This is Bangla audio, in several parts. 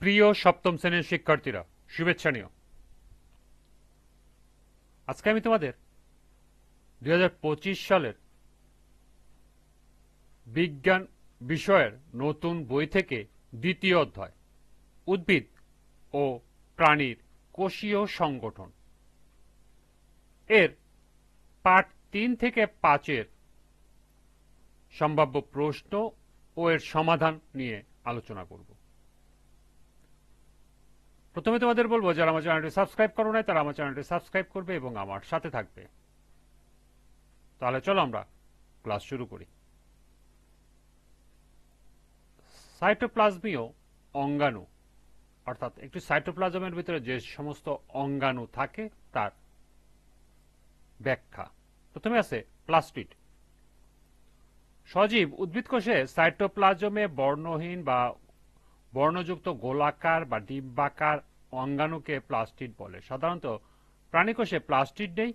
প্রিয় সপ্তম শ্রেণির শিক্ষার্থীরা, শুভেচ্ছা নিও। আজকে আমি তোমাদের দু হাজার পঁচিশ সালের বিজ্ঞান বিষয়ের নতুন বই থেকে দ্বিতীয় অধ্যায়, উদ্ভিদ ও প্রাণীর কোষীয় সংগঠন। এর পাঠ তিন থেকে পাঁচের সম্ভাব্য প্রশ্ন ও এর সমাধান নিয়ে আলোচনা করব। প্রথমে তোমাদের বলব, যারা আমার চ্যানেলটি সাবস্ক্রাইব করো নাই, তারা আমার চ্যানেলটি সাবস্ক্রাইব করবে এবং আমার সাথে থাকবে। তাহলে চলো আমরা ক্লাস শুরু করি। সাইটোপ্লাজমীয় অঙ্গাণু, অর্থাৎ একটি সাইটোপ্লাজমের ভিতরে যে সমস্ত অঙ্গাণু থাকে, তার ব্যাখ্যা। প্রথমে আছে প্লাস্টিড। সজীব উদ্ভিদ কোষে সাইটোপ্লাজমে বর্ণহীন বা বর্ণযুক্ত গোলাকার বা ডিম্বাকার অঙ্গাণুকে প্লাস্টিড বলে। সাধারণত প্রাণীকোষে প্লাস্টিড নেই।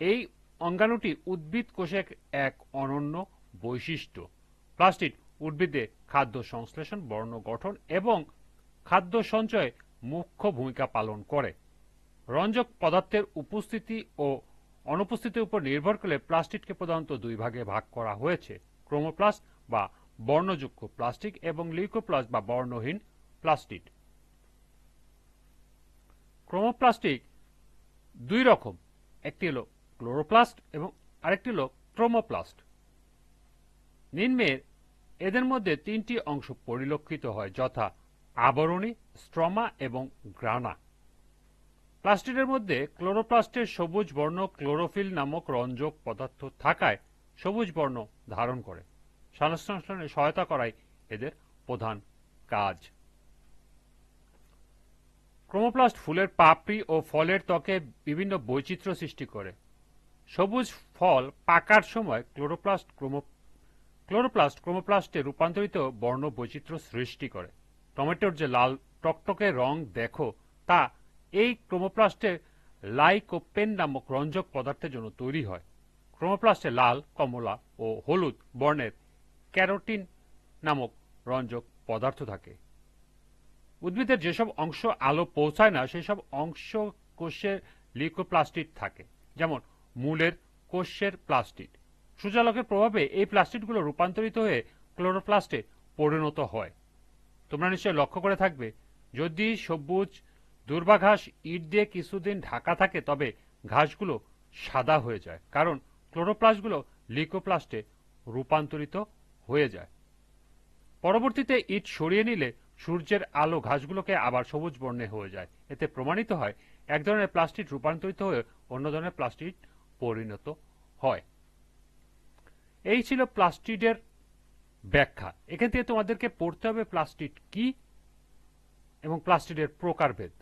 এই অঙ্গাণুটি উদ্ভিদ কোষে এক অনন্য বৈশিষ্ট্য। প্লাস্টিড উদ্ভিদে খাদ্য সংশ্লেষণ, বর্ণ গঠন এবং খাদ্য সঞ্চয়ে মুখ্য ভূমিকা পালন করে। রঞ্জক পদার্থের উপস্থিতি ও অনুপস্থিতির উপর নির্ভর করে প্লাস্টিককে প্রধানত দুই ভাগে ভাগ করা হয়েছে। ক্রোমোপ্লাস্ট বা বর্ণযুক্ত প্লাস্টিক এবং লিউকোপ্লাস্ট বা বর্ণহীন প্লাস্টিক ক্রোমোপ্লাস্টিক দুই রকম, একটি হলো ক্লোরোপ্লাস্ট এবং আরেকটি হলো ক্রোমোপ্লাস্ট। নিম্নের এদের মধ্যে তিনটি অংশ পরিলক্ষিত হয়, যথা আবরণী, স্ট্রমা এবং গ্রানা। প্লাস্টিডের মধ্যে ক্লোরোপ্লাস্টের সবুজ বর্ণ ক্লোরোফিল নামক রঞ্জক পদার্থ থাকায় সবুজ বর্ণ ধারণ করে। সংশ্লেষণে সহায়তা করাই এদের প্রধান কাজ। ক্রোমোপ্লাস্ট ফুলের পাপড়ি ও ফলের ত্বকে বিভিন্ন বৈচিত্র্য সৃষ্টি করে। সবুজ ফল পাকার সময় ক্লোরোপ্লাস্ট ক্রোমো, ক্লোরোপ্লাস্ট ক্রোমোপ্লাস্টে রূপান্তরিত বর্ণ বৈচিত্র্য সৃষ্টি করে। টমেটোর যে লাল টকটকে রং দেখো, তা এই ক্রোমোপ্লাস্টের লাইকোপেন নামক রঞ্জক পদার্থের জন্য তৈরি হয়। ক্রোমোপ্লাস্টে লাল, কমলা ও হলুদ বর্ণের ক্যারোটিন নামক রঞ্জক পদার্থ থাকে। উদ্ভিদের যেসব অংশ আলো পৌঁছায় না, সেসব অংশ কোষের লিকোপ্লাস্টিড থাকে, যেমন মূলের কোষের প্লাস্টিড। সূর্যালোকের প্রভাবে এই প্লাস্টিডগুলো রূপান্তরিত হয়ে ক্লোরোপ্লাস্টে পরিণত হয়। তোমরা নিশ্চয় লক্ষ্য করে থাকবে, যদি সবুজ দুর্বা ঘাস ইট দিয়ে কিছুদিন ঢাকা থাকে, তবে ঘাসগুলো সাদা হয়ে যায়, কারণ ক্লোরোপ্লাস্টগুলো লিকোপ্লাস্টে রূপান্তরিত হয়ে যায়। পরবর্তীতে ইট সরিয়ে নিলে সূর্যের আলো ঘাসগুলোকে আবার সবুজ বর্ণে হয়ে যায়। এতে প্রমাণিত হয়, এক ধরনের প্লাস্টিক রূপান্তরিত হয়ে অন্য ধরনের প্লাস্টিক পরিণত হয়। এই ছিল প্লাস্টিডের ব্যাখ্যা। এখান থেকে তোমাদেরকে পড়তে হবে প্লাস্টিড কি এবং প্লাস্টিডের প্রকারভেদ।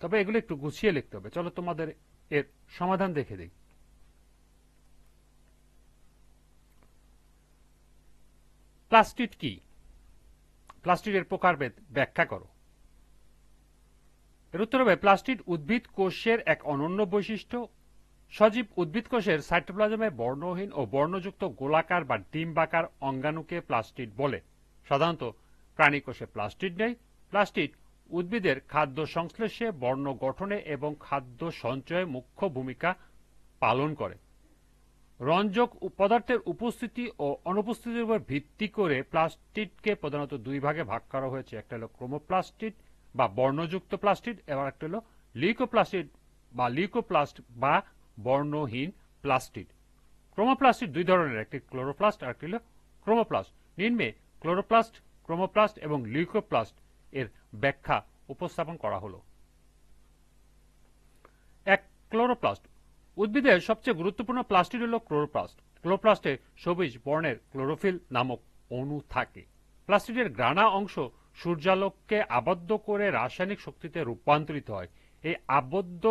তবে এগুলো একটু গুছিয়ে লিখতে হবে। চলো তোমাদের এর সমাধান দেখে দিই। প্লাস্টিড কি প্লাস্টিডের প্রকারভেদ ব্যাখ্যা করো। এর উত্তর হবে, প্লাস্টিড উদ্ভিদ কোষের এক অনন্য বৈশিষ্ট্য। সজীব উদ্ভিদ কোষের সাইটোপ্লাজমে বর্ণহীন ও বর্ণযুক্ত গোলাকার বা ডিম্বাকার অঙ্গাণুকে প্লাস্টিড বলে। সাধারণত প্রাণী কোষে প্লাস্টিড নেই। প্লাস্টিড উদ্ভিদের খাদ্য সংশ্লেষে বর্ণ গঠনে এবং খাদ্য সঞ্চয়ে মুখ্য ভূমিকা পালন করে। রঞ্জক পদার্থের উপস্থিতি ও অনুপস্থিতির উপর ভিত্তি করে প্লাস্টিডকে প্রধানত দুই ভাগে ভাগ করা হয়েছে। একটা হলো ক্রোমোপ্লাস্টিড বা বর্ণযুক্ত প্লাস্টিড এবং একটা হলো লিকোপ্লাস্টিড বা লিকোপ্লাস্ট বা বর্ণহীন প্লাস্টিড। ক্রোমোপ্লাস্টিড দুই ধরনের, একটি ক্লোরোপ্লাস্ট আর একটি হলো ক্রোমোপ্লাস্ট। নিম্নে ক্লোরোপ্লাস্ট, ক্রোমোপ্লাস্ট এবং লিউকোপ্লাস্ট এর ব্যাখ্যা উপস্থাপন করা হলো। এক ক্লোরোপ্লাস্ট উদ্ভিদের সবচেয়ে গুরুত্বপূর্ণ প্লাস্টিড হল ক্লোরোপ্লাস্ট। ক্লোরোপ্লাস্টে সবুজ বর্ণের ক্লোরোফিল নামক অণু থাকে। প্লাস্টিডের গ্রানা অংশ সূর্যালোককে আবদ্ধ করে রাসায়নিক শক্তিতে রূপান্তরিত হয়। এই আবদ্ধ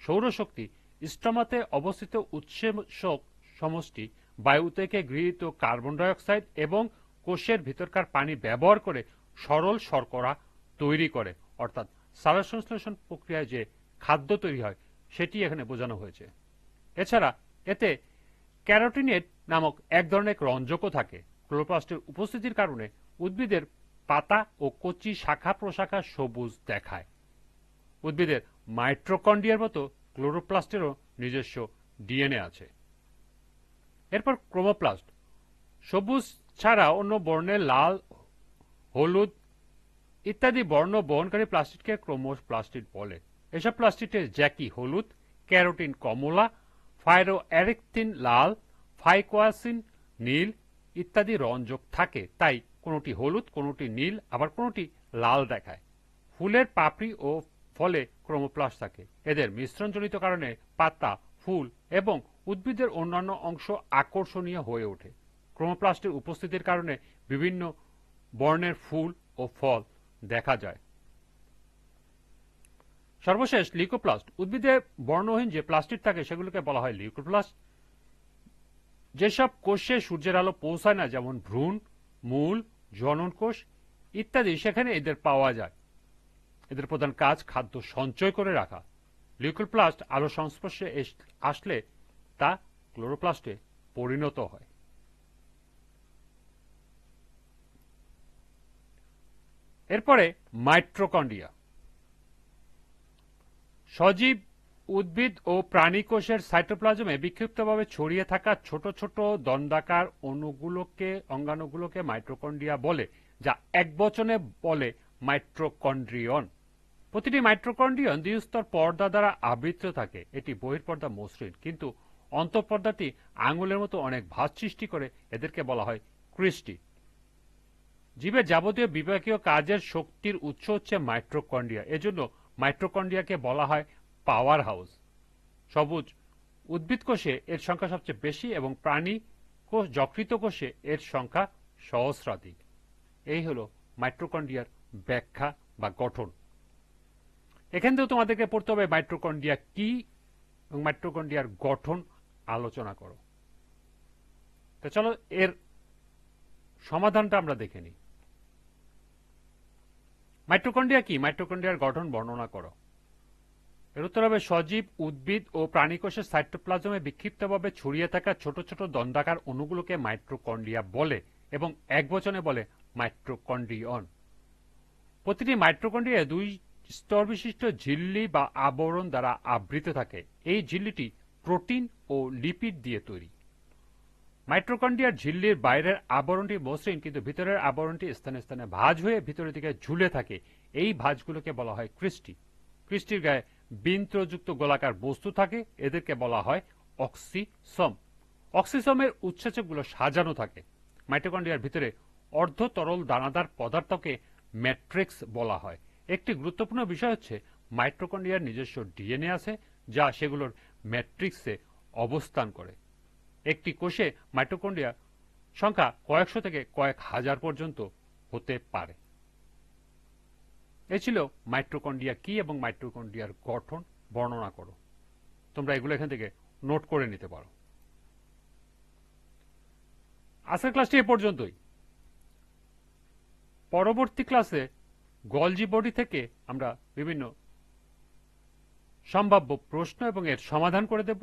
সৌরশক্তি স্টমাতে অবস্থিত উৎসেচক সমষ্টি বায়ু থেকে গৃহীত কার্বন ডাইঅক্সাইড এবং কোষের ভিতরকার পানি ব্যবহার করে সরল শর্করা তৈরি করে। অর্থাৎ সারা সংশ্লেষণ প্রক্রিয়ায় যে খাদ্য তৈরি হয় সেটি এখানে বোঝানো হয়েছে। এছাড়া, এতে ক্যারোটিনেট নামক এক ধরনের রঞ্জকও থাকে। ক্লোরোপ্লাস্টের উপস্থিতির কারণে উদ্ভিদের পাতা ও কচি শাখা প্রশাখা সবুজ দেখায়। উদ্ভিদের মাইট্রোকন্ডিয়ার মতো ক্লোরোপ্লাস্টেরও নিজস্ব ডিএনএ আছে। এরপর ক্রোমোপ্লাস্ট। সবুজ ছাড়া অন্য বর্ণের লাল, হলুদ ইত্যাদি বর্ণ বহনকারী প্লাস্টিককে ক্রোমোপ্লাস্টিড বলে। এসব প্লাস্টিকে জ্যাকি হলুদ, ক্যারোটিন কমলা ফাইরো অ্যারেকটিন লাল, ফাইকোয়াসিন নীল ইত্যাদি রঞ্জক থাকে। তাই কোনোটি হলুদ, কোনোটি নীল, আবার কোনোটি লাল দেখায়। ফুলের পাপড়ি ও ফলে ক্রোমোপ্লাস্ট থাকে। এদের মিশ্রণজনিত কারণে পাতা, ফুল এবং উদ্ভিদের অন্যান্য অংশ আকর্ষণীয় হয়ে ওঠে। ক্রোমোপ্লাস্টের উপস্থিতির কারণে বিভিন্ন বর্ণের ফুল ও ফল দেখা যায়। সর্বশেষ লিউকোপ্লাস্ট উদ্ভিদে বর্ণহীন যে প্লাস্টিক থাকে সেগুলোকে বলা হয় লিউকোপ্লাস্ট যেসব কোষে সূর্যের আলো পৌঁছায় না, যেমন ভ্রূণ, মূল, জনন কোষ ইত্যাদি, সেখানে এদের পাওয়া যায়। এদের প্রধান কাজ খাদ্য সঞ্চয় করে রাখা। লিউকোপ্লাস্ট আলো সংস্পর্শে আসলে তা ক্লোরোপ্লাস্টে পরিণত হয়। এরপরে মাইট্রোকন্ডিয়া সজীব উদ্ভিদ ও প্রাণী কোষের সাইটোপ্লাজমে বিক্ষিপ্তভাবে ছড়িয়ে থাকা ছোট ছোট দণ্ডাকার অণুগুলোকে, অঙ্গাণুগুলোকে মাইট্রোকন্ডিয়া বলে, যা এক বচনে বলে মাইট্রোকন্ড্রিয়ন প্রতিটি মাইট্রোকন্ড্রিয়ন দ্বিস্তর পর্দা দ্বারা আবৃত থাকে। এটি বহির্পর্দা মসৃণ, কিন্তু অন্তঃপর্দাটি আঙুলের মতো অনেক ভাঁজ সৃষ্টি করে, এদেরকে বলা হয় ক্রিস্টি। জীবের যাবতীয় বিভাগীয় কাজের শক্তির উৎস হচ্ছে মাইট্রোকন্ড্রিয়া এজন্য মাইট্রোকন্ড্রিয়াকে বলা হয় পাওয়ার হাউস। সবুজ, উদ্ভিদ কোষে এর সংখ্যা সবচেয়ে বেশি এবং প্রাণী কোষ যকৃত কোষে এর সংখ্যা সহস্রাধিক। এই হলো মাইট্রোকন্ড্রিয়ার ব্যাখ্যা বা গঠন। এখান থেকেও তোমাদেরকে পড়তে হবে মাইট্রোকন্ড্রিয়া কি এবং মাইট্রোকন্ড্রিয়ার গঠন আলোচনা করো। তো চলো এর সমাধানটা আমরা দেখে নিই। মাইট্রোকন্ড্রিয়া কি? মাইট্রোকন্ড্রিয়ার গঠন বর্ণনা করো। এর উত্তর হবে সজীব, উদ্ভিদ ও প্রাণীকোষের সাইটোপ্লাজমে বিক্ষিপ্তভাবে ছড়িয়ে থাকা ছোট ছোট দণ্ডাকার অণুগুলোকে মাইট্রোকন্ড্রিয়া বলে এবং এক বচনে বলে মাইট্রোকন্ড্রিয়ন প্রতিটি মাইট্রোকন্ড্রিয়া দুই স্তর বিশিষ্ট ঝিল্লি বা আবরণ দ্বারা আবৃত থাকে। এই ঝিল্লিটি প্রোটিন ও লিপিড দিয়ে তৈরি। মাইট্রোকন্ড্রিয়ার ঝিল্লির বাইরের আবরণটি মসৃণ, কিন্তু ভিতরের আবরণটি স্থানে স্থানে ভাঁজ হয়ে ভিতরের দিকে ঝুলে থাকে। এই ভাঁজগুলোকে বলা হয় ক্রিস্টি। ক্রিস্টির গায়ে বিন্ত্রযুক্ত গোলাকার বস্তু থাকে। এদেরকে বলা হয় অক্সিসম। অক্সিসমের উৎসেচকগুলো সাজানো থাকে। মাইটোকন্ড্রিয়ার ভিতরে অর্ধ তরল দানাদার পদার্থকে ম্যাট্রিক্স বলা হয়। একটি গুরুত্বপূর্ণ বিষয় হচ্ছে মাইট্রোকন্ড্রিয়ার নিজস্ব ডিএনএ আছে, যা সেগুলোর ম্যাট্রিক্সে অবস্থান করে। একটি কোষে মাইটোকন্ড্রিয়া সংখ্যা কয়েকশো থেকে কয়েক হাজার পর্যন্ত হতে পারে। এ ছিল মাইট্রোকন্ড্রিয়া কি এবং মাইট্রোকন্ড্রিয়ার গঠন বর্ণনা করো। তোমরা এগুলো এখান থেকে নোট করে নিতে পারো। আজকের ক্লাসটি এ পর্যন্তই। পরবর্তী ক্লাসে গলজি বডি থেকে আমরা বিভিন্ন সম্ভাব্য প্রশ্ন এবং এর সমাধান করে দেব।